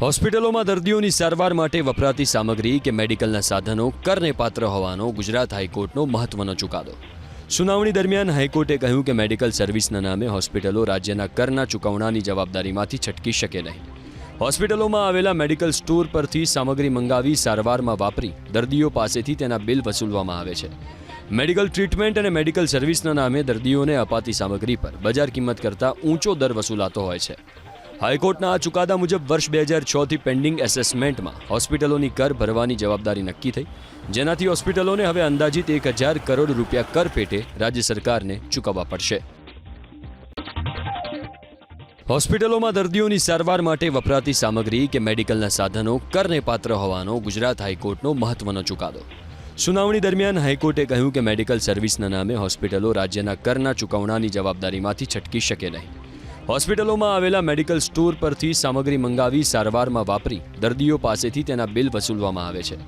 હોસ્પિટલોમાં દર્દીઓની સારવાર માટે વપરાતી સામગ્રી કે મેડિકલના સાધનો કરને પાત્ર હોવાનો ગુજરાત હાઈકોર્ટનો મહત્વનો ચુકાદો. સુનાવણી દરમિયાન હાઈકોર્ટે કહ્યું કે મેડિકલ સર્વિસના નામે હોસ્પિટલો રાજ્યના કરના ચૂકવણાની જવાબદારીમાંથી છટકી શકે નહીં. હોસ્પિટલોમાં આવેલા મેડિકલ સ્ટોર પરથી સામગ્રી મંગાવી સારવારમાં વાપરી દર્દીઓ પાસેથી તેના બિલ વસૂલવામાં આવે છે. મેડિકલ ટ્રીટમેન્ટ અને મેડિકલ સર્વિસના નામે દર્દીઓને અપાતી સામગ્રી પર બજાર કિંમત કરતાં ઊંચો દર વસૂલાતો હોય છે. હાઈકોર્ટના આ ચુકાદા મુજબ વર્ષ બે હજાર છથી પેન્ડિંગ એસેસમેન્ટમાં હોસ્પિટલોની કર ભરવાની જવાબદારી નક્કી થઈ. જેનાથી હોસ્પિટલોને હવે અંદાજિત એક હજાર કરોડ રૂપિયા કર પેટે રાજ્ય સરકારને ચૂકવવા પડશે. હોસ્પિટલોમાં દર્દીઓની સારવાર માટે વપરાતી સામગ્રી કે મેડિકલના સાધનો કરને પાત્ર હોવાનો ગુજરાત હાઈકોર્ટનો મહત્વનો ચુકાદો. સુનાવણી દરમિયાન હાઈકોર્ટે કહ્યું કે મેડિકલ સર્વિસના નામે હોસ્પિટલો રાજ્યના કરના ચૂકવણાની જવાબદારીમાંથી છટકી શકે નહીં. હોસ્પિટલોમાં આવેલા મેડિકલ સ્ટોર પરથી સામગ્રી મંગાવી સારવારમાં વાપરી દર્દીઓ પાસેથી તેના બિલ વસૂલવામાં આવે છે.